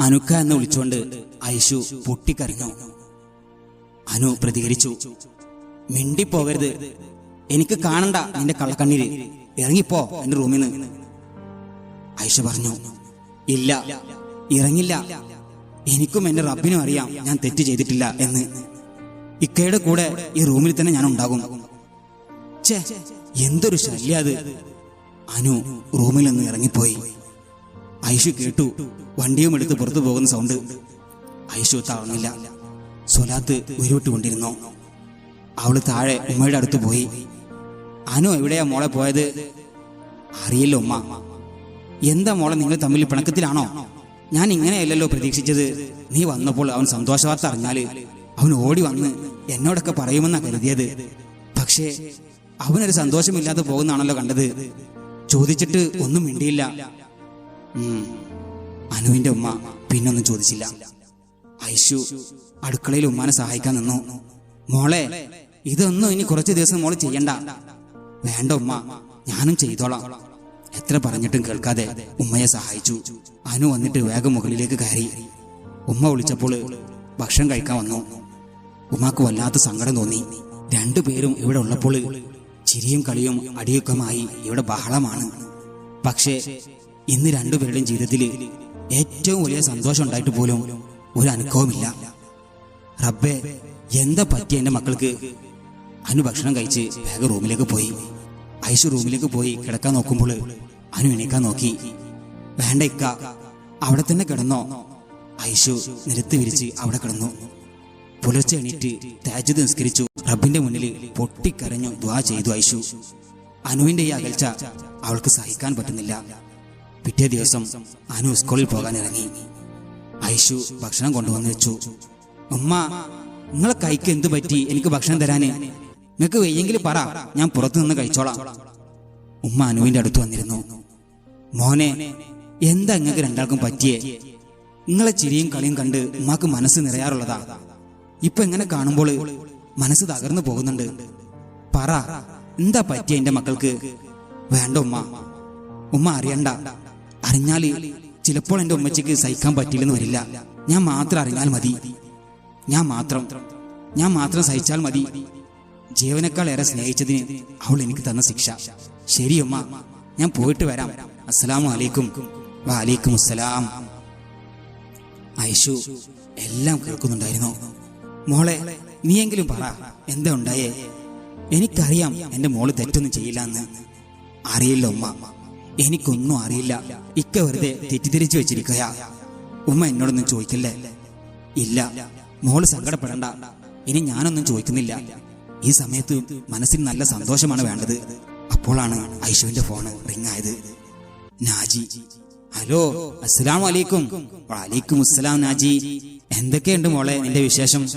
അനുക്ക എന്ന് വിളിച്ചുകൊണ്ട് ഐഷു പൊട്ടിക്കരഞ്ഞു. അനു പ്രതികരിച്ചു. മിണ്ടിപ്പോകരുത്. എനിക്ക് കാണണ്ട നിന്റെ കള്ളക്കണ്ണീര്. ഇറങ്ങിപ്പോ എന്റെ റൂമിൽ നിന്ന് ഐഷ പറഞ്ഞു ഇല്ല ഇറങ്ങില്ല. എനിക്കും എന്റെ റബ്ബിനും അറിയാം ഞാൻ തെറ്റ് ചെയ്തിട്ടില്ല എന്ന്. ഇക്കയുടെ കൂടെ ഈ റൂമിൽ തന്നെ ഞാൻ ഉണ്ടാകും. ചേ എന്തൊരു ശല്യ അത്. അനു റൂമിൽ നിന്ന് ഇറങ്ങിപ്പോയി. ഐഷു കേട്ടു. വണ്ടിയും എടുത്ത് പുറത്തു പോകുന്ന സൗണ്ട്. ഐശു താഴ്ന്നില്ല സൊലാത്ത് ഉരുവിട്ടുകൊണ്ടിരുന്നു അവൾ താഴെ ഉമ്മയുടെ അടുത്ത് പോയി. അനു എവിടെയാ മോളെ പോയത്? അറിയില്ല ഉമ്മ. എന്താ മോളെ നിങ്ങൾ തമ്മിൽ പിണക്കത്തിലാണോ? ഞാൻ ഇങ്ങനെയല്ലല്ലോ പ്രതീക്ഷിച്ചത്. നീ വന്നപ്പോൾ അവൻ സന്തോഷവാർത്ത അറിഞ്ഞാൽ അവൻ ഓടി വന്ന് എന്നോടൊക്കെ പറയുമെന്നാ കരുതിയത്. പക്ഷേ അവനൊരു സന്തോഷമില്ലാതെ പോകുന്നാണല്ലോ കണ്ടത്. ചോദിച്ചിട്ട് ഒന്നും മിണ്ടിയില്ല. അനുവിന്റെ ഉമ്മ പിന്നൊന്നും ചോദിച്ചില്ല. ഐശു അടുക്കളയിൽ ഉമ്മാനെ സഹായിക്കാൻ നിന്നു. മോളെ ഇതൊന്നും ഇനി കുറച്ച് ദിവസം മോൾ ചെയ്യണ്ട. വേണ്ട ഉമ്മ ഞാനും ചെയ്തോളാം. എത്ര പറഞ്ഞിട്ടും കേൾക്കാതെ ഉമ്മയെ സഹായിച്ചു. അനു വന്നിട്ട് വേഗം മുകളിലേക്ക് കയറി. ഉമ്മ വിളിച്ചപ്പോൾ ഭക്ഷണം കഴിക്കാൻ വന്നു. ഉമ്മാക്ക് വല്ലാത്ത സങ്കടം തോന്നി. രണ്ടുപേരും ഇവിടെ ഉള്ളപ്പോൾ ചിരിയും കളിയും അടിയൊക്കമായി ഇവിടെ ബഹളമാണ്. പക്ഷേ ഇന്ന് രണ്ടുപേരുടെയും ജീവിതത്തിൽ ഏറ്റവും വലിയ സന്തോഷം ഉണ്ടായിട്ട് പോലും ഒരു അനുഭവമില്ല. റബ്ബെ എന്താ പറ്റി എന്റെ മക്കൾക്ക്? അനു ഭക്ഷണം കഴിച്ച് വേഗം റൂമിലേക്ക് പോയി. ഐഷു റൂമിലേക്ക് പോയി കിടക്കാൻ നോക്കുമ്പോൾ അനു എണീക്കാൻ നോക്കി. വേണ്ട ഇക്ക അവിടെ തന്നെ കിടന്നോ? ഐശു നിരത്ത് വിരിച്ച് അവിടെ കിടന്നു. പുലർച്ചെ എണീറ്റ് തേജ് നിസ്കരിച്ചു. റബ്ബിന്റെ മുന്നിൽ പൊട്ടിക്കരഞ്ഞു ദ്വാ ചെയ്തു ഐശു. അനുവിന്റെ ഈ അകൽച്ച അവൾക്ക് സഹിക്കാൻ പറ്റുന്നില്ല. പിറ്റേ ദിവസം അനു സ്കൂളിൽ പോകാൻ ഇറങ്ങി ഐഷു ഭക്ഷണം കൊണ്ടുവന്ന് വെച്ചു. ഉമ്മ നിങ്ങളെ കൈക്ക് എന്തു പറ്റി? എനിക്ക് ഭക്ഷണം തരാന്. നിങ്ങക്ക് വെയ്യെങ്കിൽ പറ ഞാൻ പുറത്തു നിന്ന് കഴിച്ചോളാം. ഉമ്മ അനുവിന്റെ അടുത്ത് വന്നിരുന്നു. മോനെ എന്താ നിങ്ങൾക്ക് രണ്ടാൾക്കും പറ്റിയേ? നിങ്ങളെ ചിരിയും കളിയും കണ്ട് ഉമ്മാക്ക് മനസ്സ് നിറയാറുള്ളതാ. ഇപ്പൊ എങ്ങനെ കാണുമ്പോൾ മനസ്സ് തകർന്നു പോകുന്നുണ്ട്. പറ എന്താ പറ്റിയ എന്റെ മക്കൾക്ക്? വേണ്ട ഉമ്മ. ഉമ്മ അറിയണ്ട. അറിഞ്ഞാൽ ചിലപ്പോൾ എന്റെ ഉമ്മച്ചക്ക് സഹിക്കാൻ പറ്റില്ലെന്ന് വരില്ല. ഞാൻ മാത്രം അറിഞ്ഞാൽ മതി. ഞാൻ മാത്രം. ഞാൻ മാത്രം സഹിച്ചാൽ മതി. ജീവനേക്കാൾ ഏറെ സ്നേഹിച്ചതിന് അവൾ എനിക്ക് തന്ന ശിക്ഷ. ശരി ഉമ്മ. ഞാൻ പോയിട്ട് വരാം. അസ്സലാമു അലൈക്കും. വാലൈക്കും അസ്സലാം. ഐഷു എല്ലാം കേൾക്കുന്നുണ്ടായിരുന്നു? മോളെ നീയെങ്കിലും പറ എന്താ ഉണ്ടായേ? എനിക്കറിയാം എന്റെ മോൾ തെറ്റൊന്നും ചെയ്യില്ല എന്ന്. അറിയില്ല ഉമ്മ. എനിക്കൊന്നും അറിയില്ല. ഇക്ക വെറുതെ തെറ്റിദ്ധരിച്ചു വെച്ചിരിക്കയാ ഉമ്മ എന്നോടൊന്നും ചോദിക്കില്ലേ? ഇല്ല. മോൾ സങ്കടപ്പെടണ്ട. ഇനി ഞാനൊന്നും ചോദിക്കുന്നില്ല. ഈ സമയത്ത് മനസ്സിൽ നല്ല സന്തോഷമാണ് വേണ്ടത്. അപ്പോഴാണ് ഐഷുവിന്റെ ഫോണ് റിങ് ആയത് നാജി. ഹലോ അസ്സലാം വലൈക്കും വലൈക്കും അസ്സലാം നാജി. എന്തൊക്കെയുണ്ട് മോളെ നിന്റെ വിശേഷം?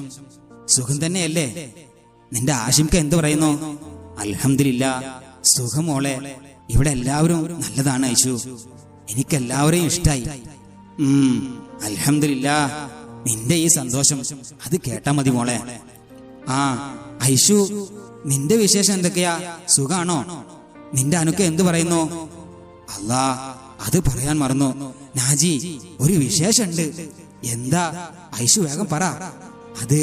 സുഖം തന്നെയല്ലേ? നിന്റെ ആശിംക എന്ത് പറയുന്നു? അൽഹംദുലില്ല. സുഖം മോളെ ഇവിടെ എല്ലാവരും നല്ലതാണ് ഐശു. എനിക്ക് എല്ലാവരെയും ഇഷ്ടായി. ഉം അൽഹംദുലില്ല നിന്റെ ഈ സന്തോഷം അത് കേട്ടാ മതി മോളെ. ആ ഐഷു നിന്റെ വിശേഷം എന്തൊക്കെയാ? സുഖാണോ? നിന്റെ അനുക്ക എന്തു പറയുന്നു? അല്ലാ അത് പറയാൻ മറന്നു. നാജി ഒരു വിശേഷണ്ട്. എന്താ? ഐഷു വേഗം പറ. അത്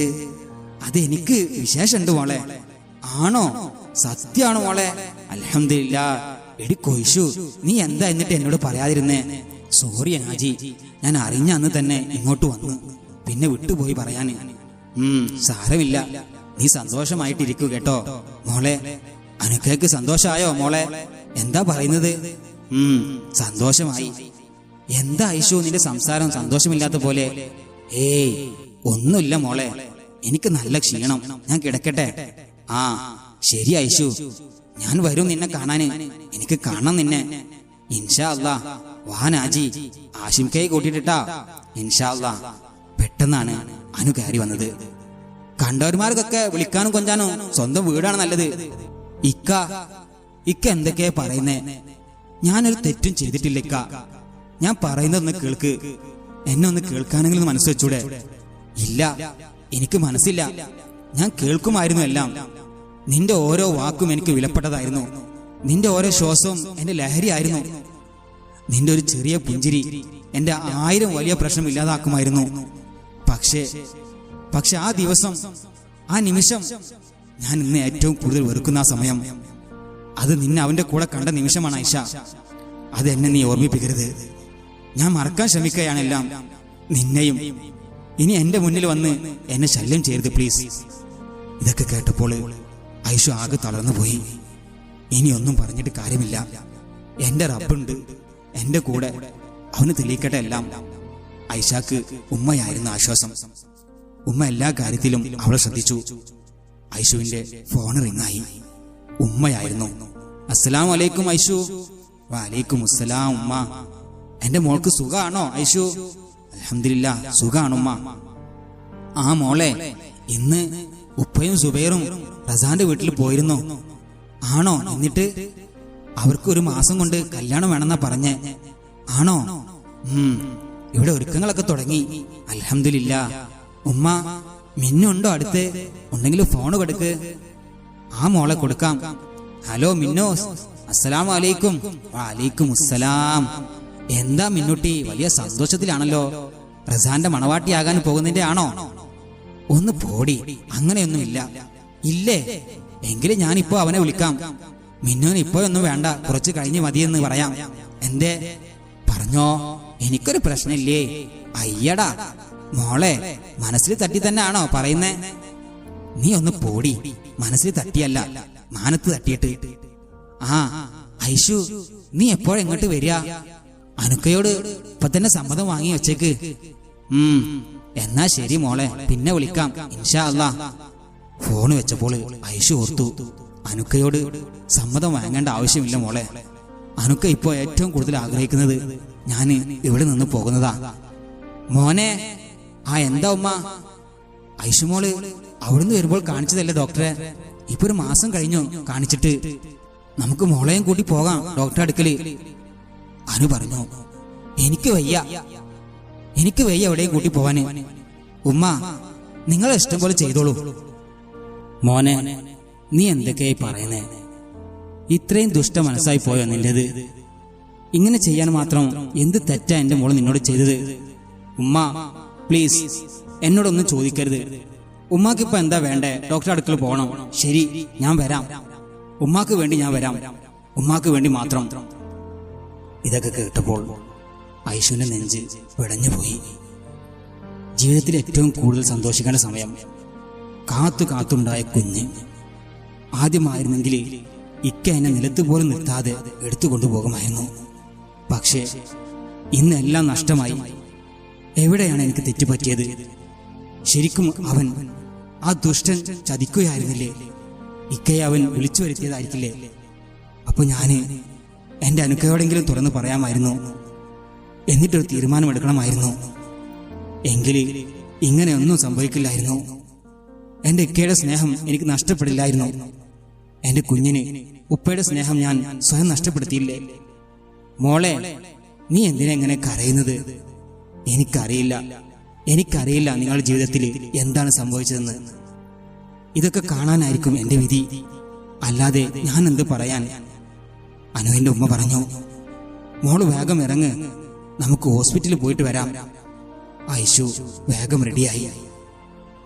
അത് എനിക്ക് വിശേഷമുണ്ട് മോളെ. ആണോ? സത്യാണോ മോളെ. അലഹമില്ല എടി കൊയ്ഷു നീ എന്താ എന്നിട്ട് എന്നോട് പറയാതിരുന്നേ? സോറി അനാജി ഞാൻ അറിഞ്ഞ അന്ന് തന്നെ ഇങ്ങോട്ട് വന്നു. പിന്നെ വിട്ടുപോയി പറയാൻ ഉം സാരമില്ല. നീ സന്തോഷമായിട്ടിരിക്കൂ കേട്ടോ. മോളെ അനുക്കേക്ക് സന്തോഷമായോ മോളെ? എന്താ പറയുന്നത്? ഉം സന്തോഷമായി. എന്താ ഐശു നിന്റെ സംസാരം സന്തോഷമില്ലാത്ത പോലെ? ഏയ് ഒന്നുമില്ല മോളെ. എനിക്ക് നല്ല ക്ഷീണം. ഞാൻ കിടക്കട്ടെ? ആ ശരി ഐശു ഞാൻ വരും നിന്നെ കാണാന്. എനിക്ക് കാണാം നിന്നെ. ഇൻഷാ അല്ലാ വാനാജി നാജി. കൂട്ടിട്ടാ ഇൻഷാ അല്ലാ പെട്ടെന്നാണ് അനു കയറി വന്നത്. കണ്ടവന്മാർക്കൊക്കെ വിളിക്കാനും കൊഞ്ചാനും സ്വന്തം വീടാണ് നല്ലത്. ഇക്ക ഇക്ക എന്തൊക്കെയാ പറയുന്നേ? ഞാനൊരു തെറ്റും ചെയ്തിട്ടില്ല ഇക്ക. ഞാൻ പറയുന്നതൊന്ന് കേൾക്ക്. എന്നെ ഒന്ന് കേൾക്കാനെങ്കിലും മനസ്സ് വെച്ചൂടെ? ഇല്ല എനിക്ക് മനസ്സില്ല. ഞാൻ കേൾക്കുമായിരുന്നു എല്ലാം. നിന്റെ ഓരോ വാക്കും എനിക്ക് വിലപ്പെട്ടതായിരുന്നു. നിന്റെ ഓരോ ശ്വാസവും എന്റെ ലഹരിയായിരുന്നു നിന്റെ ഒരു ചെറിയ പുഞ്ചിരി എന്റെ ആയിരം വലിയ പ്രശ്നം ഇല്ലാതാക്കുമായിരുന്നു. പക്ഷേ പക്ഷെ ആ ദിവസം ആ നിമിഷം ഞാൻ ഇന്ന് ഏറ്റവും കൂടുതൽ വെറുക്കുന്ന ആ സമയം. അത് നിന്നെ അവന്റെ കൂടെ കണ്ട നിമിഷമാണ് ഐഷ അത് എന്നെ നീ ഓർമ്മിപ്പിക്കരുത്. ഞാൻ മറക്കാൻ ശ്രമിക്കുകയാണെല്ലാം നിന്നെയും. ഇനി എന്റെ മുന്നിൽ വന്ന് എന്നെ ശല്യം ചെയ്യരുത് പ്ലീസ്. ഇതൊക്കെ കേട്ടപ്പോൾ ഐഷു ആകെ തളർന്നു പോയി. ഇനി ഒന്നും പറഞ്ഞിട്ട് കാര്യമില്ല. എന്റെ റബ്ബുണ്ട്. എന്റെ കൂടെ. അവന് തെളിയിക്കട്ടെ എല്ലാം. ഐഷാക്ക് ഉമ്മയായിരുന്നു ആശ്വാസം. ഉമ്മ എല്ലാ കാര്യത്തിലും അവളെ ശ്രദ്ധിച്ചു. ഐഷുവിന്റെ ഫോൺ റിങ്ങായി ഉമ്മയായിരുന്നു. അസ്സലാം വലൈക്കും ഐഷു വലൈക്കും അസ്സലാം ഉമ്മ. എന്റെ മോൾക്ക് സുഖാണോ ഐഷു അലഹമില്ല സുഖാണ് ഉമ്മ ആ മോളെ ഇന്ന് ഉപ്പയും സുബൈറും റസാന്റെ വീട്ടിൽ പോയിരുന്നു. ആണോ എന്നിട്ട്? അവർക്ക് ഒരു മാസം കൊണ്ട് കല്യാണം വേണമെന്നാ പറഞ്ഞേ. ആണോ? ഇവിടെ ഒരുക്കങ്ങളൊക്കെ തുടങ്ങി. അലഹമില്ല ഉമ്മ മിന്നുണ്ടോ അടുത്ത്? ഉണ്ടെങ്കിൽ ഫോൺ കൊടുക്ക്. ആ മോളെ കൊടുക്കാം. ഹലോ മിന്നോ. അസ്സലാം അലൈക്കും വലൈക്കും അസ്സലാം എന്താ മിന്നുട്ടി? വലിയ സന്തോഷത്തിലാണല്ലോ. റസാന്റെ മണവാട്ടിയാകാൻ പോകുന്നതിന്റെ ആണോ? ഒന്ന് പോടി. അങ്ങനെയൊന്നുമില്ല. ഇല്ലേ? എങ്കിലും ഞാനിപ്പോ അവനെ വിളിക്കാം. മിന്നുവിന് ഇപ്പോഴൊന്നും വേണ്ട. കുറച്ച് കഴിഞ്ഞ് മതിയെന്ന് പറയാം. എന്തേ? പറഞ്ഞോ? എനിക്കൊരു പ്രശ്നമില്ലേ? അയ്യടാ. മോളെ മനസ്സിൽ തട്ടി തന്നെ ആണോ പറയുന്നേ? നീ ഒന്ന് പോടി. മനസ്സിൽ തട്ടിയല്ല. മാനത്ത് തട്ടിയിട്ട്. ആ ഐഷു നീ എപ്പോഴെങ്ങോട്ട് വരിക? അനുക്കയോട് ഇപ്പൊ തന്നെ സമ്മതം വാങ്ങി വെച്ചേക്ക്. ഉം. എന്നാ ശരി മോളെ പിന്നെ വിളിക്കാം. ഇൻഷാ അല്ലാ. ഫോൺ വെച്ചപ്പോൾ ഐഷു ഓർത്തു അനുക്കയോട് സമ്മതം വാങ്ങേണ്ട ആവശ്യമില്ല മോളെ. അനുക്ക ഇപ്പോ ഏറ്റവും കൂടുതൽ ആഗ്രഹിക്കുന്നത് ഞാൻ ഇവിടെ നിന്ന് പോകുന്നതാ. മോനെ ആ എന്താ ഉമ്മ? ഐഷുമോൾ അവിടുന്ന് വരുമ്പോൾ കാണിച്ചതല്ലേ ഡോക്ടറെ? ഇപ്പൊ ഒരു മാസം കഴിഞ്ഞു കാണിച്ചിട്ട്. നമുക്ക് മോളെയും കൂട്ടി പോകാം ഡോക്ടറെ അടുക്കൽ. അനു പറഞ്ഞു എനിക്ക് വയ്യ. എനിക്ക് വയ്യ എവിടെയും കൂട്ടി പോവാന്. ഉമ്മ നിങ്ങൾ ഇഷ്ടം പോലെ ചെയ്തോളൂ. മോനെ നീ എന്തൊക്കെയായി പറയുന്നേ? ഇത്രയും ദുഷ്ട മനസ്സായി പോയോ നിന്റേത്? ഇങ്ങനെ ചെയ്യാൻ മാത്രം എന്ത് തെറ്റാ എന്റെ മോൾ നിന്നോട് ചെയ്തത്? ഉമ്മ പ്ലീസ് എന്നോടൊന്നും ചോദിക്കരുത്. ഉമ്മാക്ക് ഇപ്പൊ എന്താ വേണ്ടേ? ഡോക്ടറെ അടുക്കൽ പോകണം. ശരി ഞാൻ വരാം. ഉമ്മാക്ക് വേണ്ടി ഞാൻ വരാം. ഉമ്മാക്ക് വേണ്ടി മാത്രം. ഇതൊക്കെ കേട്ടപ്പോൾ ഐശുവിന്റെ നെഞ്ച് പിടഞ്ഞുപോയി ജീവിതത്തിൽ ഏറ്റവും കൂടുതൽ സന്തോഷിക്കേണ്ട സമയം കാത്തു കാത്തുണ്ടായ കുഞ്ഞ്. ആദ്യമായിരുന്നെങ്കിൽ ഇക്ക എന്നെ നിലത്ത് പോലും നിർത്താതെ എടുത്തു കൊണ്ടുപോകുമായിരുന്നു പക്ഷേ ഇന്നെല്ലാം നഷ്ടമായി. എവിടെയാണ് എനിക്ക് തെറ്റുപറ്റിയത്? ശരിക്കും അവൻ ആ ദുഷ്ടൻ ചതിക്കുകയായിരുന്നില്ലേ? ഇക്കയെ അവൻ വിളിച്ചു വരുത്തിയതായിരിക്കില്ലേ അപ്പൊ ഞാൻ എന്റെ അനുക്കയോടെങ്കിലും തുറന്നു പറയാമായിരുന്നു. എന്നിട്ടൊരു തീരുമാനമെടുക്കണമായിരുന്നു. എങ്കിൽ ഇങ്ങനെയൊന്നും സംഭവിക്കില്ലായിരുന്നു. എന്റെ ഇക്കയുടെ സ്നേഹം എനിക്ക് നഷ്ടപ്പെടില്ലായിരുന്നു. എന്റെ കുഞ്ഞിന് ഉപ്പയുടെ സ്നേഹം ഞാൻ സ്വയം നഷ്ടപ്പെടുത്തിയില്ലേ? മോളെ നീ എന്തിനാ ഇങ്ങനെ കരയുന്നത്? എനിക്കറിയില്ല. എനിക്കറിയില്ല നിങ്ങളുടെ ജീവിതത്തിൽ എന്താണ് സംഭവിച്ചതെന്ന്. ഇതൊക്കെ കാണാനായിരിക്കും എന്റെ വിധി. അല്ലാതെ ഞാൻ എന്ത് പറയാൻ? അനുവിന്റെ ഉമ്മ പറഞ്ഞു മോൾ വേഗം ഇറങ്ങ്. നമുക്ക് ഹോസ്പിറ്റലിൽ പോയിട്ട് വരാം. ഐശു വേഗം റെഡിയായി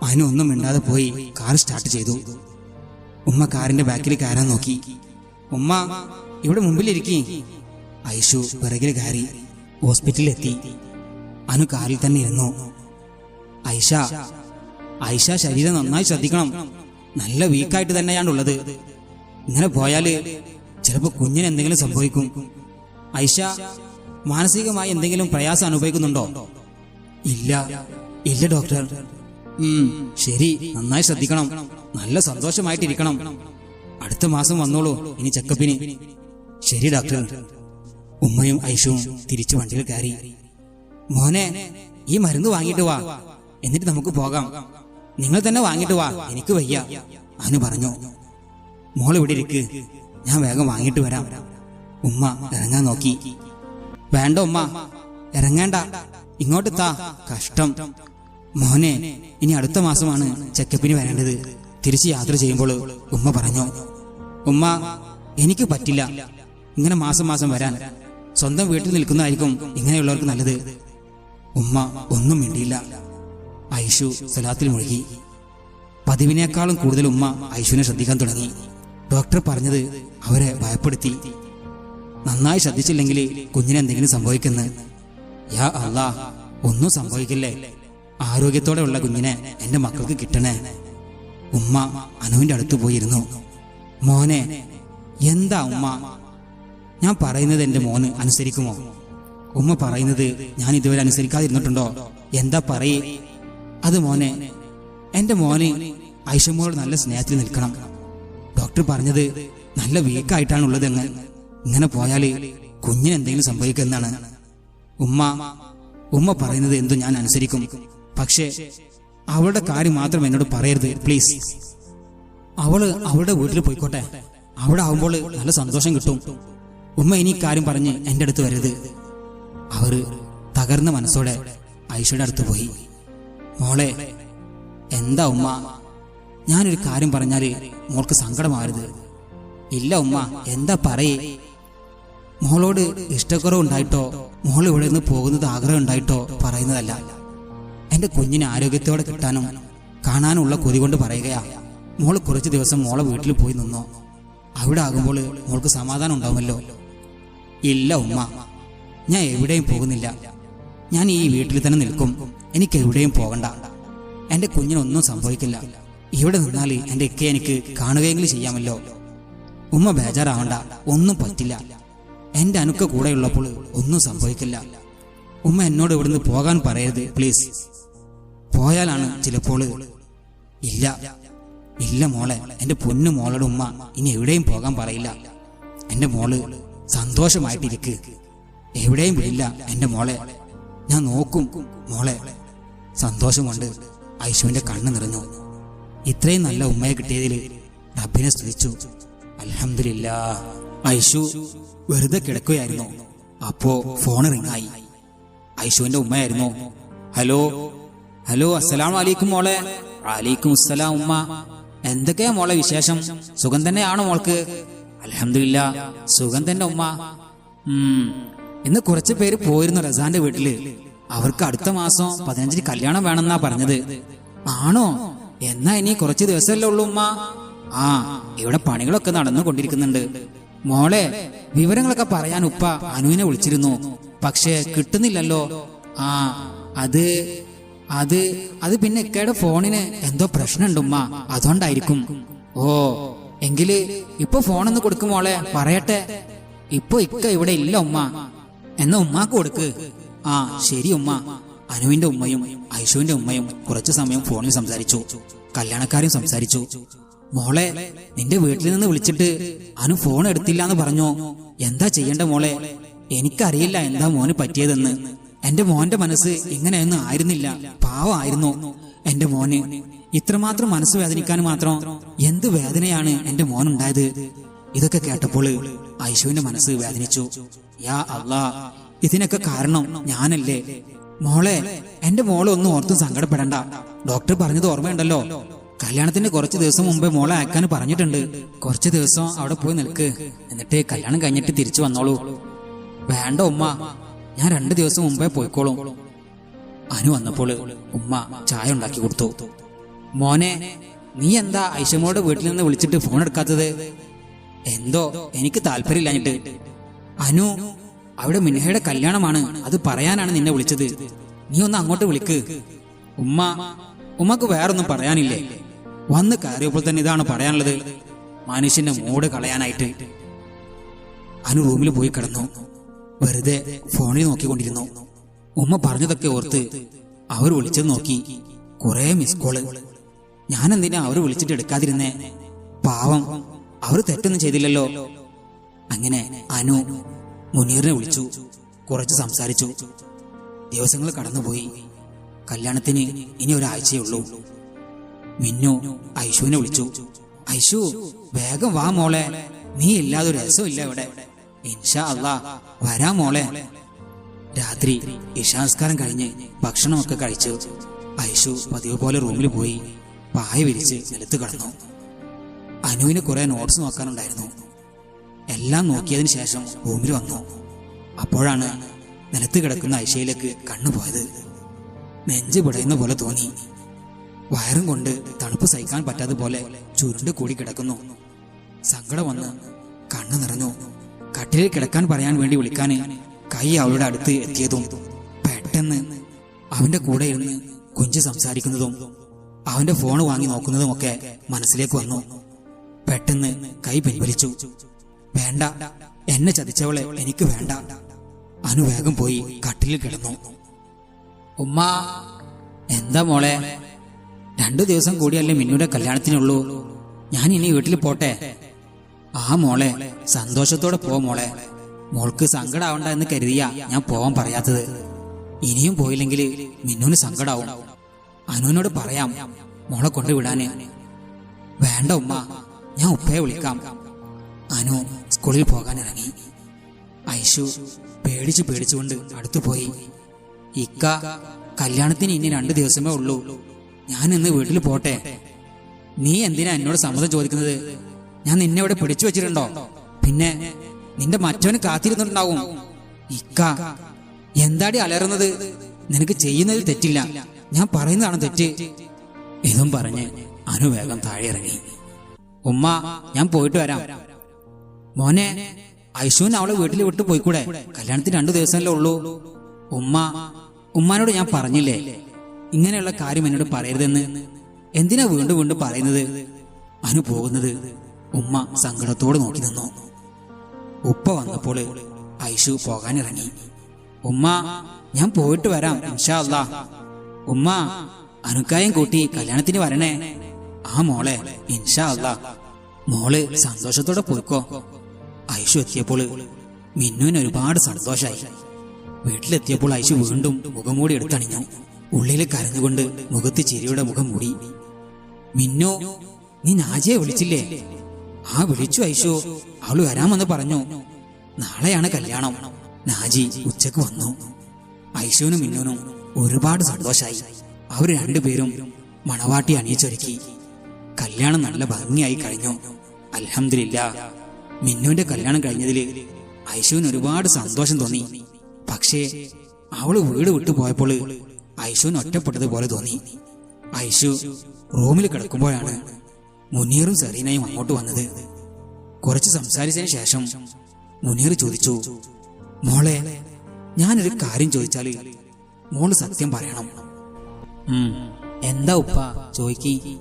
അനു ഒന്നും മിണ്ടാതെ പോയി കാർ സ്റ്റാർട്ട് ചെയ്തു. ഉമ്മ കാറിന്റെ ബാക്കിൽ കയറാൻ നോക്കി. ഉമ്മ ഇവിടെ മുമ്പിലിരിക്കി. ഐഷു പിറകിൽ കയറി ഹോസ്പിറ്റലിലെത്തി അനു കാറിൽ തന്നെ ഇരുന്നു. ഐഷ ഐഷ ശരീരം നന്നായി ശ്രദ്ധിക്കണം. നല്ല വീക്കായിട്ട് തന്നെയാണുള്ളത് ഇങ്ങനെ പോയാൽ ചിലപ്പോ കുഞ്ഞിന് എന്തെങ്കിലും സംഭവിക്കും. ഐഷ മാനസികമായി എന്തെങ്കിലും പ്രയാസം അനുഭവിക്കുന്നുണ്ടോ? ഇല്ല. ഇല്ല ഡോക്ടർ. ശരി. നന്നായി ശ്രദ്ധിക്കണം. നല്ല സന്തോഷമായിട്ടിരിക്കണം. അടുത്ത മാസം വന്നോളൂ. ഇനി ചെക്കപ്പിന്. ശരി ഡോക്ടർ. ഉമ്മയും ഐഷുവും തിരിച്ചു വണ്ടിയിൽ കയറി. മോനെ ഈ മരുന്ന് വാങ്ങിട്ട് വാ. എന്നിട്ട് നമുക്ക് പോകാം. നിങ്ങൾ തന്നെ വാങ്ങിട്ട് വാ. എനിക്ക് വയ്യ. അനു പറഞ്ഞു. മോൾ ഇവിടെ ഇരിക്ക്. ഞാൻ വേഗം വാങ്ങിട്ട് വരാം. ഉമ്മ ഇറങ്ങാൻ നോക്കി. വേണ്ട ഉമ്മ ഇറങ്ങേണ്ട. ഇങ്ങോട്ട് താ കഷ്ടം. മോനെ ഇനി അടുത്ത മാസമാണ് ചെക്കപ്പിന് വരേണ്ടത്. തിരിച്ച് യാത്ര ചെയ്യുമ്പോൾ ഉമ്മ പറഞ്ഞു ഉമ്മ എനിക്ക് പറ്റില്ല. ഇങ്ങനെ മാസം മാസം വരാൻ. സ്വന്തം വീട്ടിൽ നിൽക്കുന്നതായിരിക്കും ഇങ്ങനെയുള്ളവർക്ക് നല്ലത്. ഉമ്മ ഒന്നും മിണ്ടിയില്ല. ഐഷു സലാത്തിൽ മുഴുകി. പതിവിനേക്കാളും കൂടുതൽ ഉമ്മ ഐഷുവിനെ ശ്രദ്ധിക്കാൻ തുടങ്ങി. ഡോക്ടർ പറഞ്ഞത് അവരെ ഭയപ്പെടുത്തി. നന്നായി ശ്രദ്ധിച്ചില്ലെങ്കിൽ കുഞ്ഞിന് എന്തെങ്കിലും സംഭവിക്കുന്നു? യാ അല്ലാ ഒന്നും സംഭവിക്കില്ലേ? ആരോഗ്യത്തോടെ ഉള്ള കുഞ്ഞിനെ എന്റെ മക്കൾക്ക് കിട്ടണേ. ഉമ്മ അനുവിന്റെ അടുത്ത് പോയിരുന്നു. മോനെ എന്താ ഉമ്മ? ഞാൻ പറയുന്നത് എന്റെ മോന് അനുസരിക്കുമോ? ഉമ്മ പറയുന്നത് ഞാൻ ഇതുവരെ അനുസരിക്കാതിരുന്നിട്ടുണ്ടോ? എന്താ പറയേ? അത് മോനെ എന്റെ മോന് ഐഷമ്മോട് നല്ല സ്നേഹത്തിൽ നിൽക്കണം. ഡോക്ടർ പറഞ്ഞത് നല്ല വീക്കായിട്ടാണ് ഉള്ളതെന്ന് ഇങ്ങനെ പോയാൽ കുഞ്ഞിന് എന്തെങ്കിലും സംഭവിക്കുമെന്നാണ് ഉമ്മ ഉമ്മ പറയുന്നത് എന്തും ഞാൻ അനുസരിക്കും. പക്ഷേ അവളുടെ കാര്യം മാത്രം എന്നോട് പറയരുത് പ്ലീസ് അവൾ അവളുടെ വീട്ടിൽ പോയിക്കോട്ടെ. അവിടെ ആവുമ്പോൾ നല്ല സന്തോഷം കിട്ടും. ഉമ്മ ഇനി കാര്യം പറഞ്ഞ് എന്റെ അടുത്ത് വരരുത്. അവർ തകർന്ന മനസ്സോടെ ഐഷയുടെ അടുത്ത് പോയി. മോളെ എന്താ ഉമ്മ? ഞാനൊരു കാര്യം പറഞ്ഞാൽ മോൾക്ക് സങ്കടമാവരുത്. ഇല്ല ഉമ്മ എന്താ പറയേ? മോളോട് ഇഷ്ടക്കുറവുണ്ടായിട്ടോ? മോൾ ഇവിടെ നിന്ന് പോകുന്നത് ആഗ്രഹം ഉണ്ടായിട്ടോ പറയുന്നതല്ല. എന്റെ കുഞ്ഞിനെ ആരോഗ്യത്തോടെ കിട്ടാനും കാണാനുള്ള കൊതി കൊണ്ട് പറയുകയാ. മോൾ കുറച്ച് ദിവസം മോളെ വീട്ടിൽ പോയി നിന്നോ. അവിടെ ആകുമ്പോൾ മോൾക്ക് സമാധാനം ഉണ്ടാവുമല്ലോ. ഇല്ല ഉമ്മ. ഞാൻ എവിടെയും പോകുന്നില്ല. ഞാൻ ഈ വീട്ടിൽ തന്നെ നിൽക്കും. എനിക്ക് എവിടെയും പോകണ്ട. എന്റെ കുഞ്ഞിനൊന്നും സംഭവിക്കില്ല. ഇവിടെ നിന്നാൽ എന്റെ ഇക്ക എനിക്ക് കാണുകയെങ്കിലും ചെയ്യാമല്ലോ. ഉമ്മ ബേജാറാവണ്ട. ഒന്നും പറ്റില്ല. എന്റെ അനുക്ക കൂടെയുള്ളപ്പോൾ ഒന്നും സംഭവിക്കില്ല. ഉമ്മ എന്നോട് ഇവിടുന്ന് പോകാൻ പറയരുത് പ്ലീസ് പോയാലാണ് ചിലപ്പോൾ ഇല്ല. ഇല്ല മോളെ എന്റെ പൊന്നു മോളുടെ ഉമ്മ ഇനി എവിടെയും പോകാൻ പറയില്ല. എന്റെ മോൾ സന്തോഷമായിട്ടിരിക്ക്. എവിടെയും വിടില്ല എന്റെ മോളെ. ഞാൻ നോക്കും മോളെ. സന്തോഷം കൊണ്ട് ഐശുവിന്റെ കണ്ണ് നിറഞ്ഞു. ഇത്രയും നല്ല ഉമ്മയെ കിട്ടിയതിൽ റബ്ബിനെ സ്തുതിച്ചു. അലഹമില്ല ഐഷു വെറുതെ കിടക്കുകയായിരുന്നു. അപ്പോ ഫോൺ റിങ്ങായി ഐഷുവിന്റെ ഉമ്മയായിരുന്നു. ഹലോ ഹലോ അസ്സലാം വലൈക്കും മോളെ. വലൈക്കും അസ്സലാം ഉമ്മ. എന്തൊക്കെയാ മോളെ വിശേഷം? സുഖം തന്നെയാണോ മോൾക്ക്? അലഹമില്ല സുഖം തന്നെ ഉമ്മ. ഇന്ന് കുറച്ച് പേര് പോയിരുന്നു റസാന്റെ വീട്ടിൽ. അവർക്ക് അടുത്ത മാസം പതിനഞ്ചിന് കല്യാണം വേണമെന്നാ പറഞ്ഞത്. ആണോ? എന്നാ ഇനി കുറച്ച് ദിവസമല്ലേ ഉള്ളൂ ഉമ്മ? ആ ഇവിടെ പണികളൊക്കെ നടന്നുകൊണ്ടിരിക്കുന്നുണ്ട്. മോളെ വിവരങ്ങളൊക്കെ പറയാൻ ഉപ്പ അനുവിനെ വിളിച്ചിരുന്നു. പക്ഷെ കിട്ടുന്നില്ലല്ലോ. ആ അത് അത് അത് പിന്നെ ഇക്കയുടെ ഫോണിന് എന്തോ പ്രശ്നമുണ്ട് ഉമ്മ. അതുകൊണ്ടായിരിക്കും. ഓ എങ്കിൽ ഇപ്പൊ ഫോണൊന്ന് കൊടുക്കും മോളെ. പറയട്ടെ. ഇപ്പൊ ഇക്ക ഇവിടെ ഇല്ല ഉമ്മ. എന്നാ ഉമ്മാക്ക് കൊടുക്ക്. ആ ശരി ഉമ്മ. അനുവിന്റെ ഉമ്മയും ഐഷുവിന്റെ ഉമ്മയും കുറച്ചു സമയം ഫോണിൽ സംസാരിച്ചു. കല്യാണക്കാരും സംസാരിച്ചു. മോളെ നിന്റെ വീട്ടിൽ നിന്ന് വിളിച്ചിട്ട് അനു ഫോൺ എടുത്തില്ല എന്ന് പറഞ്ഞു? എന്താ ചെയ്യേണ്ട മോളെ? എനിക്കറിയില്ല എന്താ മോന് പറ്റിയതെന്ന്. എന്റെ മോന്റെ മനസ്സ് ഇങ്ങനെയൊന്നും ആയിരുന്നില്ല. പാവമായിരുന്നു എന്റെ മോന്. ഇത്രമാത്രം മനസ്സ് വേദനിക്കാൻ മാത്രം എന്ത് വേദനയാണ് എന്റെ മോനുണ്ടായത്? ഇതൊക്കെ കേട്ടപ്പോൾ ഐശുവിന്റെ മനസ്സ് വേദനിച്ചു. യാ അള്ളാ ഇതിനൊക്കെ കാരണം ഞാനല്ലേ. മോളെ എന്റെ മോളെ ഒന്നും ഓർത്തും സങ്കടപ്പെടണ്ട. ഡോക്ടർ പറഞ്ഞത് ഓർമ്മയുണ്ടല്ലോ. കല്യാണത്തിന് കുറച്ച് ദിവസം മുമ്പേ മോളെ അയക്കാൻ പറഞ്ഞിട്ടുണ്ട്. കുറച്ച് ദിവസം അവിടെ പോയി നിൽക്ക്. എന്നിട്ട് കല്യാണം കഴിഞ്ഞിട്ട് തിരിച്ചു വന്നോളൂ. വേണ്ട ഉമ്മ ഞാൻ രണ്ടു ദിവസം മുമ്പേ പോയിക്കോളും. അനു വന്നപ്പോൾ ഉമ്മ ചായ ഉണ്ടാക്കി കൊടുത്തു. മോനെ നീ എന്താ ഐഷമോടെ വീട്ടിൽ നിന്ന് വിളിച്ചിട്ട് ഫോൺ എടുക്കാത്തത്? എന്തോ എനിക്ക് താല്പര്യമില്ലാഞ്ഞിട്ട്. അനു അവിടെ മിനഹയുടെ കല്യാണമാണ്. അത് പറയാനാണ് നിന്നെ വിളിച്ചത്. നീ ഒന്ന് അങ്ങോട്ട് വിളിക്ക്. ഉമ്മ ഉമ്മക്ക് വേറൊന്നും പറയാനില്ലേ? വന്ന് കയറിയപ്പോൾ തന്നെ ഇതാണ് പറയാനുള്ളത്. മനുഷ്യന്റെ മൂട് കളയാനായിട്ട് അനു റൂമിൽ പോയി കിടന്നു. വെറുതെ ഫോണിൽ നോക്കിക്കൊണ്ടിരുന്നു. ഉമ്മ പറഞ്ഞതൊക്കെ ഓർത്ത് അവർ വിളിച്ചത് നോക്കി. കുറെ മിസ് കോൾ ഞാൻ എന്തിനാ അവർ വിളിച്ചിട്ട് എടുക്കാതിരുന്നേ? പാവം അവർ തെറ്റൊന്നും ചെയ്തില്ലല്ലോ. അങ്ങനെ അനു മുനീറിനെ വിളിച്ചു. കുറച്ച് സംസാരിച്ചു. ദിവസങ്ങൾ കടന്നുപോയി. കല്യാണത്തിന് ഇനി ഒരാഴ്ചയേ ഉള്ളൂ. മിന്നു ഐശുവിനെ വിളിച്ചു. ഐശു വേഗം വാ മോളെ. നീ ഇല്ലാതെ ഒരു രസമില്ല ഇവിടെ. ഇൻഷാ അള്ളാ വരാ മോളെ. രാത്രി ഇഷാസ്കാരം കഴിഞ്ഞ് ഭക്ഷണമൊക്കെ കഴിച്ചു. ഐഷു പതിവ് പോലെ റൂമിൽ പോയി പായ വിരിച്ച് നിലത്ത് കിടന്നു. അനുവിന് കുറെ നോട്ട്സ് നോക്കാനുണ്ടായിരുന്നു. എല്ലാം നോക്കിയതിന് ശേഷം റൂമിൽ വന്നു. അപ്പോഴാണ് നിലത്ത് കിടക്കുന്ന ഐഷയിലേക്ക് കണ്ണുപോയത്. നെഞ്ച് പിടയുന്ന പോലെ തോന്നി. വയറും കൊണ്ട് തണുപ്പ് സഹിക്കാൻ പറ്റാതെ പോലെ ചുരുണ്ട് കൂടി കിടക്കുന്നു. സങ്കടം വന്ന് കണ്ണു നിറഞ്ഞു. കട്ടിലിൽ കിടക്കാൻ പറയാൻ വേണ്ടി വിളിക്കാന് കൈ അവളുടെ അടുത്ത് എത്തിയതും പെട്ടെന്ന് അവന്റെ കൂടെ ഇരുന്ന് കുഞ്ചു സംസാരിക്കുന്നതും അവന്റെ ഫോൺ വാങ്ങി നോക്കുന്നതും ഒക്കെ മനസ്സിലേക്ക് വന്നു. പെട്ടെന്ന് കൈ പിൻവലിച്ചു. വേണ്ട എന്നെ ചതിച്ചവളെ എനിക്ക് വേണ്ട. അനുവേഗം പോയി കട്ടിലിൽ കിടന്നു. ഉമ്മ എന്താ മോളെ? രണ്ടു ദിവസം കൂടിയല്ലേ മിന്നുടെ കല്യാണത്തിനുള്ളൂ. ഞാൻ ഇനി വീട്ടിൽ പോട്ടെ. ആ മോളെ സന്തോഷത്തോടെ പോ മോളെ. മോൾക്ക് സങ്കടാവണ്ട എന്ന് കരുതിയാ ഞാൻ പോവാൻ പറയാത്തത്. ഇനിയും പോയില്ലെങ്കിൽ മിന്നുവിന് സങ്കടാവും. അനുവിനോട് പറയാം മോളെ കൊണ്ടുവിടാന് വേണ്ട ഉമ്മ ഞാൻ ഉപ്പയെ വിളിക്കാം. അനു സ്കൂളിൽ പോകാൻ ഇറങ്ങി. ഐഷു പേടിച്ചു പേടിച്ചുകൊണ്ട് അടുത്തു പോയി ഇക്ക കല്യാണത്തിന് ഇനി രണ്ടു ദിവസമേ ഉള്ളൂ. ഞാൻ ഇന്ന് വീട്ടിൽ പോട്ടെ. നീ എന്തിനാ എന്നോട് സമ്മതം ചോദിക്കുന്നത്? ഞാൻ നിന്നെ ഇവിടെ പിടിച്ചു വെച്ചിട്ടുണ്ടോ? പിന്നെ നിന്റെ മറ്റവന് കാത്തിരുന്നുണ്ടാവും ഇക്ക എന്താടി അലറുന്നത്? നിനക്ക് ചെയ്യുന്നതിൽ തെറ്റില്ല. ഞാൻ പറയുന്നതാണ് തെറ്റ്. ഇതും പറഞ്ഞ് അനു വേഗം താഴെ ഇറങ്ങി ഉമ്മ ഞാൻ പോയിട്ട് വരാം. മോനെ ഐശുവിന് അവളെ വീട്ടിൽ വിട്ടു പോയിക്കൂടെ? കല്യാണത്തിന് രണ്ടു ദിവസമല്ലേ ഉള്ളൂ. ഉമ്മ ഉമ്മാനോട് ഞാൻ പറഞ്ഞില്ലേ? ഇങ്ങനെയുള്ള കാര്യം എന്നോട് പറയരുതെന്ന് എന്തിനാ വീണ്ടും വീണ്ടും പറയുന്നത്? അനു പോകുന്നത് ഉമ്മ സങ്കടത്തോട് നോക്കി നിന്നു. ഉപ്പ വന്നപ്പോൾ ഐഷു പോകാനിറങ്ങി. ഉമ്മ ഞാൻ പോയിട്ട് വരാം ഇൻഷാ അല്ലാ. ഉമ്മ അനുക്കായം കൂട്ടി കല്യാണത്തിന് വരണേ. ആ മോളെ ഇൻഷാ അല്ലാ. മോൾ സന്തോഷത്തോടെ പോയിക്കോ. ഐഷു എത്തിയപ്പോൾ മിന്നുവിന് ഒരുപാട് സന്തോഷായി. വീട്ടിലെത്തിയപ്പോൾ ഐഷു വീണ്ടും മുഖം കൂടി എടുത്തണിഞ്ഞു. ഉള്ളിൽ കരഞ്ഞുകൊണ്ട് മുഖത്ത് ചിരിയുടെ മുഖം മൂടി. മിന്നു നീ നാജയെ വിളിച്ചില്ലേ? ആ വിളിച്ചു ഐഷു അവൾ വരാമെന്ന് പറഞ്ഞു നാളെയാണ് കല്യാണം. നാജി ഉച്ചയ്ക്ക് വന്നു. ഐഷുവിനും മിന്നുനും ഒരുപാട് സന്തോഷായി. അവർ രണ്ടുപേരും മണവാട്ടി അണിയിച്ചൊരുക്കി. കല്യാണം നല്ല ഭംഗിയായി കഴിഞ്ഞു. അലഹമില്ല മിന്നുവിന്റെ കല്യാണം കഴിഞ്ഞതിൽ ഐഷുവിന് ഒരുപാട് സന്തോഷം തോന്നി. പക്ഷേ അവൾ വീട് വിട്ടു പോയപ്പോൾ ഐഷുവിന് ഒറ്റപ്പെട്ടതുപോലെ തോന്നി. ഐശു റൂമിൽ കിടക്കുമ്പോഴാണ് മുനീറും സെറീനയും അങ്ങോട്ട് വന്നത്. കുറച്ച് സംസാരിച്ചതിന് ശേഷം മുനീർ ചോദിച്ചു മോളെ ഞാനൊരു കാര്യം ചോദിച്ചാൽ മോൾ സത്യം പറയണം. എന്താ ഉപ്പ? ചോദിക്കി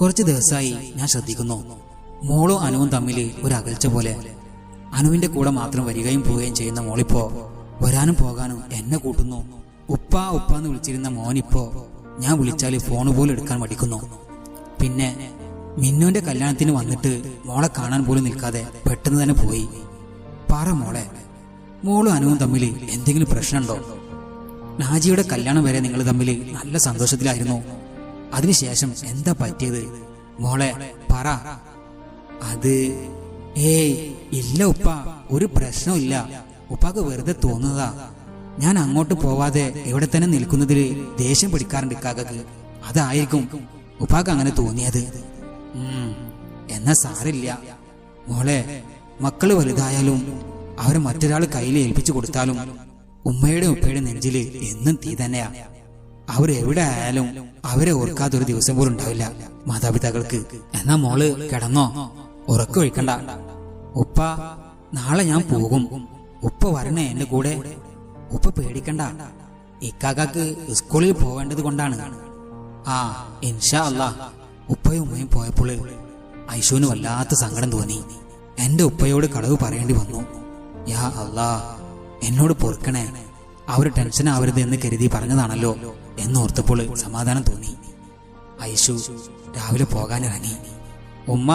കുറച്ച് ദിവസമായി ഞാൻ ശ്രദ്ധിക്കുന്നു. മോളും അനുവും തമ്മിൽ ഒരു അകൽച്ച പോലെ. അനുവിന്റെ കൂടെ മാത്രം വരികയും പോവുകയും ചെയ്യുന്ന മോളിപ്പോ വരാനും പോകാനും എന്നെ കൂട്ടുന്നു. ഉപ്പ ഉപ്പ എന്ന് വിളിച്ചിരുന്ന മോനിപ്പോ ഞാൻ വിളിച്ചാൽ ഫോൺ പോലും എടുക്കാൻ മടിക്കുന്നു. പിന്നെ മിന്നുവിന്റെ കല്യാണത്തിന് വന്നിട്ട് മോളെ കാണാൻ പോലും നിൽക്കാതെ പെട്ടെന്ന് തന്നെ പോയി. പറ മോളെ മോളും അനുവും തമ്മിൽ എന്തെങ്കിലും പ്രശ്നമുണ്ടോ? നാജിയുടെ കല്യാണം വരെ നിങ്ങൾ തമ്മിൽ നല്ല സന്തോഷത്തിലായിരുന്നു. അതിനുശേഷം എന്താ പറ്റിയത്? മോളെ പറ. അത് ഏയ് ഇല്ല ഉപ്പ ഒരു പ്രശ്നമില്ല ഉപ്പാക്ക് വെറുതെ തോന്നുന്നതാ. ഞാൻ അങ്ങോട്ട് പോവാതെ ഇവിടെ തന്നെ നിൽക്കുന്നതിൽ ദേഷ്യം പിടിക്കാറുണ്ട് ഇക്കാക്കക്ക് അതായിരിക്കും ഉപ്പാക്ക് അങ്ങനെ തോന്നിയത്. എന്നാ സാരില്ല മോളെ മക്കൾ വലുതായാലും അവർ മറ്റൊരാൾ കയ്യിൽ ഏൽപ്പിച്ചു കൊടുത്താലും ഉമ്മയുടെ ഉപ്പയുടെ നെഞ്ചിൽ എന്നും തീ തന്നെയാ. അവർ എവിടെ ആയാലും അവരെ ഓർക്കാത്ത ഒരു ദിവസം പോലും ഉണ്ടാവില്ല മാതാപിതാക്കൾക്ക്. എന്നാ മോൾ കിടന്നോ? ഉറക്കൊഴിക്കണ്ട ഉപ്പ നാളെ ഞാൻ പോകും. ഉപ്പ വരണേ എന്റെ കൂടെ. ഉപ്പ പേടിക്കണ്ട. ഇക്കാക്കാക്ക് സ്കൂളിൽ പോവേണ്ടത് കൊണ്ടാണ്. ആ ഇൻഷാ അല്ലാ ഉപ്പയും ഉമ്മയും പോയപ്പോൾ ഐശുവിന് വല്ലാത്ത സങ്കടം തോന്നി. എന്റെ ഉപ്പയോട് കളവ് പറയേണ്ടി വന്നു. യാ അല്ലാ എന്നോട് പൊറുക്കണേ. അവർ ടെൻഷൻ ആവരുത് എന്ന് കരുതി പറഞ്ഞതാണല്ലോ എന്നോർത്തപ്പോൾ സമാധാനം തോന്നി. ഐശു രാവിലെ പോകാനിറങ്ങി. ഉമ്മ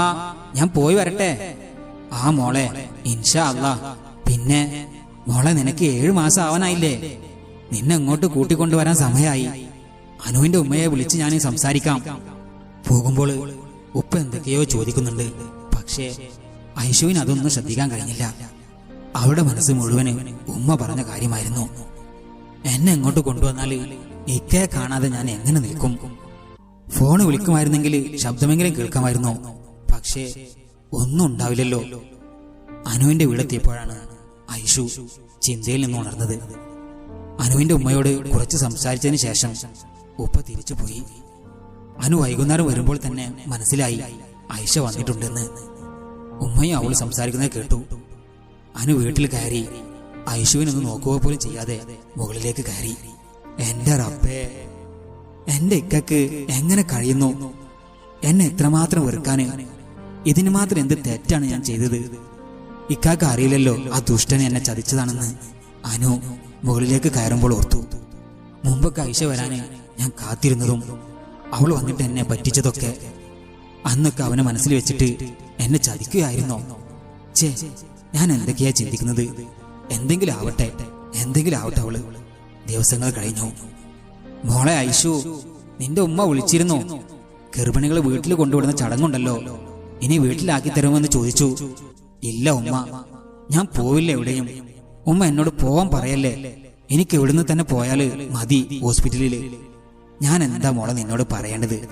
ഞാൻ പോയി വരട്ടെ. ആ മോളെ ഇൻഷാ അല്ലാ പിന്നെ മോളെ നിനക്ക് ഏഴു മാസം ആവാനായില്ലേ നിന്നെ ഇങ്ങോട്ട് കൂട്ടിക്കൊണ്ടുവരാൻ സമയമായി. അനുവിന്റെ ഉമ്മയെ വിളിച്ച് ഞാൻ സംസാരിക്കാം. പോകുമ്പോൾ ഉപ്പ എന്തൊക്കെയോ ചോദിക്കുന്നുണ്ട്. പക്ഷേ ഐശുവിന് അതൊന്നും ശ്രദ്ധിക്കാൻ കഴിഞ്ഞില്ല. അവളുടെ മനസ്സ് മുഴുവൻ ഉമ്മ പറഞ്ഞ കാര്യമായിരുന്നു. എന്നെ ഇങ്ങോട്ട് കൊണ്ടുവന്നാൽ ഇക്കയെ കാണാതെ ഞാൻ എങ്ങനെ നിൽക്കും? ഫോൺ വിളിക്കുമായിരുന്നെങ്കിൽ ശബ്ദമെങ്കിലും കേൾക്കാമായിരുന്നു. പക്ഷേ ഒന്നും ഉണ്ടാവില്ലല്ലോ. അനുവിന്റെ വീടെത്തിയപ്പോഴാണ് ഐഷു ചിന്തയിൽ നിന്ന് ഉണർന്നത്. അനുവിന്റെ ഉമ്മയോട് കുറച്ച് സംസാരിച്ചതിന് ശേഷം ഉപ്പ തിരിച്ചു പോയി. അനു വൈകുന്നേരം വരുമ്പോൾ തന്നെ മനസ്സിലായി ഐഷ വന്നിട്ടുണ്ടെന്ന്. ഉമ്മയും അവൾ സംസാരിക്കുന്നത് കേട്ടു. അനു വീട്ടിൽ കയറി ഐഷുവിനൊന്ന് നോക്കുക പോലും ചെയ്യാതെ മുകളിലേക്ക് കയറി. എന്റെ റബ്ബേ എന്റെ ഇക്കക്ക് എങ്ങനെ കഴിയുന്നു? എന്നെ എത്രമാത്രം വെറുക്കാന് ഇതിന് മാത്രം എന്ത് തെറ്റാണ് ഞാൻ ചെയ്തത്? ഇക്കാക്ക് അറിയില്ലല്ലോ ആ ദുഷ്ടൻ എന്നെ ചതിച്ചതാണെന്ന്. അനു മുകളിലേക്ക് കയറുമ്പോൾ ഓർത്തു. മുമ്പൊക്കെ ഐഷ വരാനെ ഞാൻ കാത്തിരുന്നതും അവൾ വന്നിട്ട് എന്നെ പറ്റിച്ചതൊക്കെ അന്നൊക്കെ അവനെ മനസ്സിൽ വെച്ചിട്ട് എന്നെ ചതിക്കുകയായിരുന്നോ? ചേ ഞാൻ എന്തൊക്കെയാ ചിന്തിക്കുന്നത്? എന്തെങ്കിലും ആവട്ടെ എന്തെങ്കിലും ആവട്ടെ അവൾ. ദിവസങ്ങൾ കഴിഞ്ഞു. മോളെ ഐഷു നിന്റെ ഉമ്മ വിളിച്ചിരുന്നു. ഗർഭിണികളെ വീട്ടിൽ കൊണ്ടുവിടുന്ന ചടങ്ങുണ്ടല്ലോ. ഇനി വീട്ടിലാക്കി തരുമെന്ന് ചോദിച്ചു. ഇല്ല ഉമ്മ. ഞാൻ പോവില്ല എവിടെയും. ഉമ്മ എന്നോട് പോവാൻ പറയല്ലേ? എനിക്ക് ഇവിടുന്ന് തന്നെ പോയാൽ മതി ഹോസ്പിറ്റലിൽ. ഞാൻ എന്താ മോളെ നിന്നോട് പറയേണ്ടത്?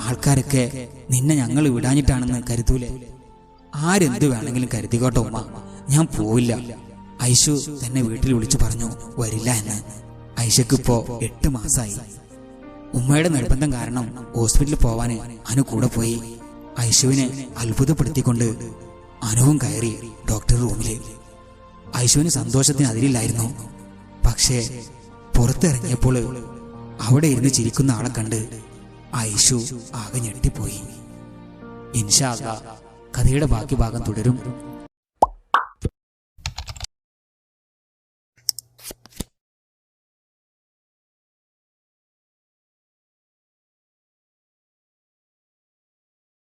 ആൾക്കാരൊക്കെ നിന്നെ ഞങ്ങൾ വിടാഞ്ഞിട്ടാണെന്ന് കരുതൂലേ? ആരെന്ത് വേണമെങ്കിലും കരുതിക്കോട്ടെ ഉമ്മ. ഞാൻ പോവില്ല. ഐഷു തന്നെ വീട്ടിൽ വിളിച്ചു പറഞ്ഞു വരില്ല എന്ന്. ഇപ്പോ എട്ട് മാസായി. ഉമ്മയുടെ നിർബന്ധം കാരണം ഹോസ്പിറ്റലിൽ പോവാന് അനു കൂടെ പോയി. ഐഷുവിനെ അത്ഭുതപ്പെടുത്തിക്കൊണ്ട് അനുവും കയറി ഡോക്ടർ റൂമിൽ ഐശുവിന് സന്തോഷത്തിന് അതിലില്ലായിരുന്നു പക്ഷേ പുറത്തിറങ്ങിയപ്പോൾ അവിടെ ഇരുന്ന് ചിരിക്കുന്ന ആളെ കണ്ട് ഐശു ആകെ ഞെട്ടിപ്പോയി. ഇൻഷാ അല്ലാ കഥയുടെ ബാക്കി ഭാഗം തുടരും.